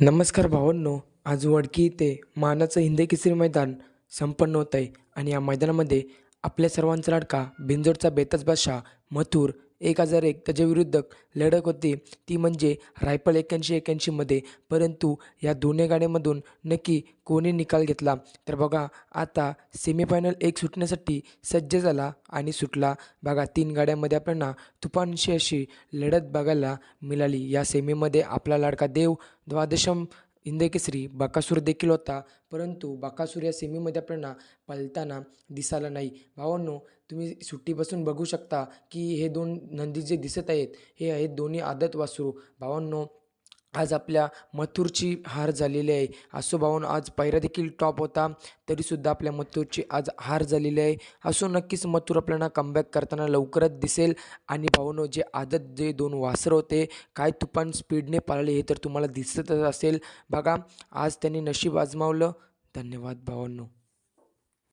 नमस्कार भावांनो आज वडकी इथे मानाचं हिंदी केसरी मैदान संपन्न होत आहे आणि या मैदानामध्ये आपल्या सर्वांचा लाडका बिंजोडचा बेताज बादशाह मथुर एक हजार एक त्याच्याविरुद्ध लढत होती. ती म्हणजे रायफल एक्याऐंशी एक्याऐंशीमध्ये परंतु या दोन्ही गाड्यांमधून नक्की कोणी निकाल घेतला? तर बघा आता सेमीफायनल एक सुटण्यासाठी सज्ज झाला आणि सुटला. बघा तीन गाड्यांमध्ये आपल्याला तुफानशी अशी लढत बघायला मिळाली. या सेमीमध्ये आपला लाडका देव द्वादशम हिंदकेसरी बकासूर देखील होता. परंतु बकासूर या सेमीमध्ये आपल्याला पलताना दिसायला नाही. भावांनो तुम्ही सुट्टीपासून बघू शकता की हे दोन नंदी जे दिसत आहेत हे आहेत दोन्ही आदत वासरू. भावांनो आज आपल्या मथुरची हार झालेली आहे. असो भावांनो आज पहिरा देखील टॉप होता. तरीसुद्धा आपल्या मथुरची आज हार झालेली आहे. असो नक्कीच मथुर आपल्याला कमबॅक करताना लवकरच दिसेल. आणि भाऊनो जे आदत जे दोन वासरं होते काय तुफान स्पीडने पाळले हे तर तुम्हाला दिसतच असेल. बघा आज त्यांनी नशीब आजमावलं. धन्यवाद भावांनो.